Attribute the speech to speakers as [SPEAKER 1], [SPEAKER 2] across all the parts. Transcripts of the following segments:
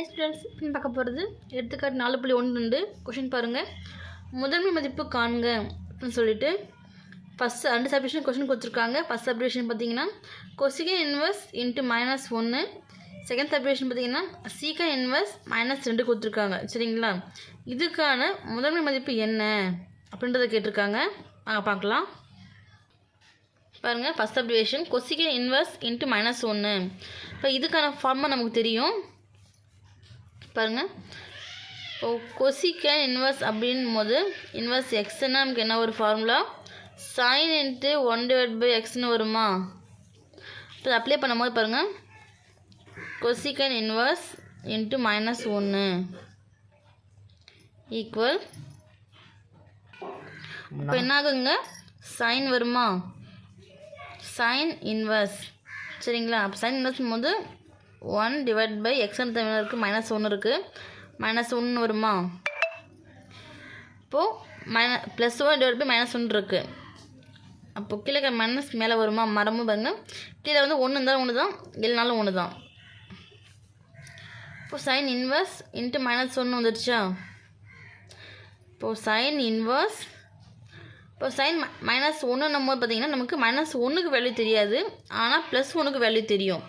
[SPEAKER 1] High students பின் பார்க்க போகிறது எடுத்துக்காட்டு நாலு புள்ளி ஒன்று ரெண்டு. கொஷின் பாருங்கள் முதன்மை மதிப்பு காண்க அப்படின்னு சொல்லிட்டு ஃபஸ்ட் ரெண்டு சப்டிஷன் கொஷின் கொடுத்துருக்காங்க. ஃபஸ்ட் சப்டிஷன் பார்த்தீங்கன்னா கொசிகன் இன்வெர்ஸ் இன்ட்டு மைனஸ் ஒன்று செகண்ட் சப்டிஷன் பார்த்தீங்கன்னா சீக்க இன்வெர்ஸ் மைனஸ் ரெண்டு கொடுத்துருக்காங்க. சரிங்களா? இதுக்கான முதன்மை மதிப்பு என்ன அப்படின்றத கேட்டிருக்காங்க. நாங்கள் பார்க்கலாம். பாருங்கள் first subdivision cosecant inverse into minus ஒன்று இப்போ இதுக்கான ஃபார்மை நமக்கு தெரியும். பாருங்கள் இப்போ கொசிகன் இன்வெர்ஸ் அப்படின் போது இன்வெர்ஸ் எக்ஸ்னா நமக்கு என்ன ஒரு formula sine into one divide by எக்ஸ்னு வருமா? இப்போ அப்ளை பண்ணும்போது பாருங்கள் கொசிகன் இன்வெர்ஸ் இன்ட்டு மைனஸ் ஒன்று ஈக்குவல் இப்போ என்ன ஆகுங்க சைன் வருமா? சைன் இன்வெர்ஸ் சரிங்களா? அப்போ சைன் இன்வெர்ஸ் போது ஒன் டிவைட் பை எக்ஸ்னு தமிழ் இருக்குது மைனஸ் ஒன்று இருக்குது மைனஸ் ஒன்று வருமா? இப்போது மைன plus one divide by minus ஒன்று இருக்குது அப்போது கீழே மைனஸ் மேலே வருமா? மரமும் பாருங்க. கீழே வந்து ஒன்று இருந்தாலும் ஒன்று தான் இல்லைனாலும் ஒன்று தான் இப்போது சைன் இன்வர்ஸ் இன்ட்டு மைனஸ் ஒன்று வந்துடுச்சா இப்போது சைன் இன்வர்ஸ் இப்போ சைன் மைனஸ் ஒன்றுன்னும் போது பார்த்தீங்கன்னா நமக்கு மைனஸ் ஒன்றுக்கு வேல்யூ தெரியாது. ஆனால் ப்ளஸ் ஒன்றுக்கு வேல்யூ தெரியும்.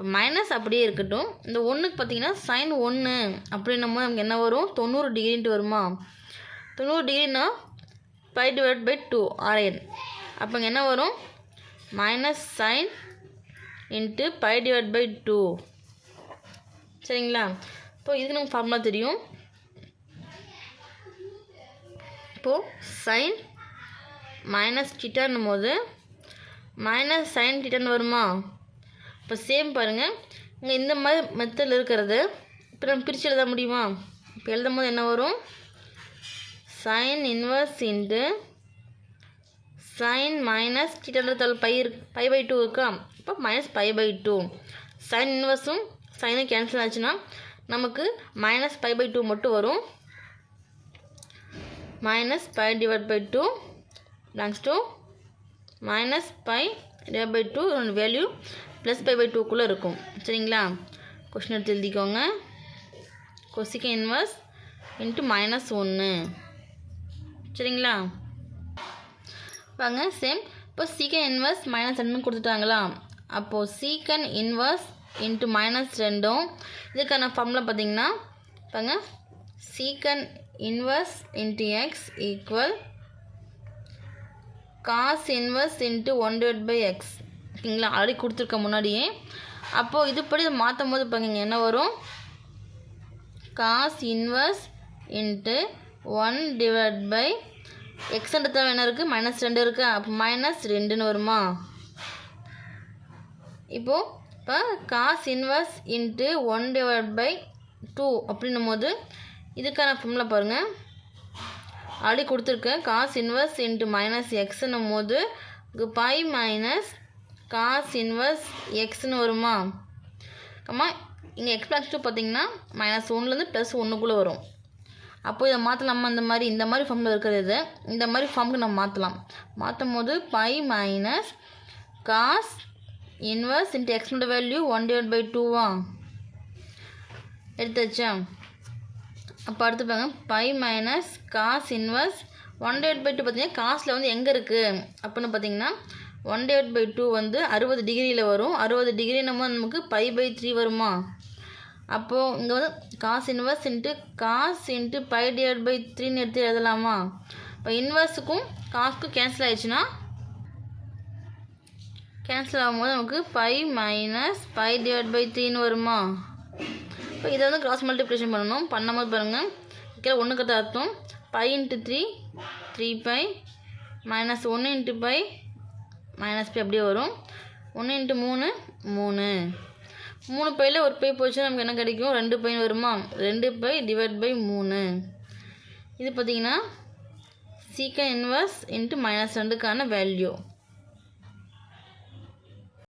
[SPEAKER 1] இப்போ மைனஸ் அப்படியே இருக்கட்டும். இந்த ஒன்றுக்கு பார்த்தீங்கன்னா சைன் ஒன்று அப்படின்னும் போது நமக்கு என்ன வரும்? தொண்ணூறு டிகிரின்ட்டு வருமா? தொண்ணூறு டிகிரினா பை டிவைட் பை டூ ஆர்என் அப்போ இங்கே என்ன வரும்? Minus sine into pi divide by two சரிங்களா? இப்போ இதுக்கு நமக்கு ஃபார்முலா தெரியும். இப்போது சைன் மைனஸ் டிட்டான்னும் போது மைனஸ் சைன் டிட்டான் வருமா? இப்போ சேம் பாருங்கள் இங்கே இந்த மாதிரி மெத்தடில் இருக்கிறது. இப்போ நம்ம பிரித்து எழுத முடியுமா? இப்போ எழுதும் போது என்ன வரும்? Sine inverse into sine minus டிட்டான்றது pi இருக்கு. பை பை டூ இருக்கா? இப்போ minus pi by two sine இன்வர்ஸும் சைனும் கேன்சல் ஆச்சுன்னா நமக்கு மைனஸ் பை பை டூ மட்டும் வரும். Minus pi divide by two belongs to minus pi divide by two value plus pi by டூக்குள்ளே இருக்கும். சரிங்களா? கொஷின் எடுத்து எழுதிக்கோங்க. கொசிக்க இன்வர்ஸ் இன்ட்டு மைனஸ் ஒன்று சரிங்களா? பாங்க சேம் இப்போ சீக்கன் இன்வர்ஸ் மைனஸ் ரெண்டுன்னு கொடுத்துட்டாங்களா? அப்போது சீக்கன் இன்வர்ஸ் இன்ட்டு மைனஸ் ரெண்டும். இதுக்கான ஃபார்முலா பார்த்தீங்கன்னா பாங்க secant inverse into x equal cos inverse into one divide by x ஓகேங்களா? ஆல்ரெடி கொடுத்துருக்க முன்னாடியே. அப்போது இதுபடி இதை மாற்றும் போது பாருங்க என்ன வரும்? Cos inverse into one divide by எக்ஸ்ன்றது என்ன இருக்குது மைனஸ் ரெண்டு இருக்குது அப்போ மைனஸ் ரெண்டுன்னு வருமா? இப்போது இப்போ cos inverse into one divide by two அப்படின்னும் போது இதுக்கான ஃபார்முலா பாருங்கள் ஆல்ரெடி கொடுத்துருக்கேன் காஸ் இன்வர்ஸ் இன்ட்டு மைனஸ் எக்ஸ்ன்னும் போது பை மைனஸ் காஸ் இன்வர்ஸ் எக்ஸ்னு வருமா? அம்மா இங்கே எக்ஸ் ப்ளஸ் டூ பார்த்தீங்கன்னா மைனஸ் ஒன்லேருந்து ப்ளஸ் ஒன்றுக்குள்ளே வரும். அப்போ இதை மாற்றலாமா இந்த மாதிரி இந்த மாதிரி ஃபார்மில் இருக்கிறது இந்த மாதிரி ஃபார்முக்கு நம்ம மாற்றலாம் மாற்றும் போது pi minus cos inverse into எக்ஸ்னோட value one divide by டூவா எடுத்தாச்சா? அப்போ அடுத்து பாருங்க. Pi minus cos inverse one divide by two பார்த்தீங்கன்னா காசில் வந்து எங்கே இருக்குது அப்படின்னு பார்த்தீங்கன்னா ஒன் டிவைட் பை டூ வந்து அறுபது டிகிரியில் வரும். அறுபது டிகிரி நம்ம நமக்கு பை பை த்ரீ வருமா? அப்போது இங்கே வந்து cos inverse into cos into pi divide by த்ரீன்னு எடுத்து எழுதலாமா? இப்போ இன்வர்ஸுக்கும் காஸ்க்கும் கேன்சல் ஆயிடுச்சுன்னா கேன்சல் ஆகும்போது நமக்கு pi minus pi divide by த்ரீன்னு வருமா? இப்போ இதை வந்து கிராஸ் மல்டிப்ளிகேஷன் பண்ணணும். பண்ணும்போது பாருங்கள் கீழே ஒன்று கட்ட அர்த்தம். Pi into three three pi minus ஒன்று இன்ட்டு பை மைனஸ் பை அப்படியே வரும். ஒன்று இன்ட்டு மூணு மூணு. மூணு பையில் ஒரு பை போச்சுன்னா நமக்கு என்ன கிடைக்கும்? ரெண்டு பையன் வருமா? ரெண்டு பை டிவைட் பை மூணு. இது பார்த்திங்கன்னா சீக்கன் இன்வர்ஸ் இன்ட்டு மைனஸ் ரெண்டுக்கான வேல்யூ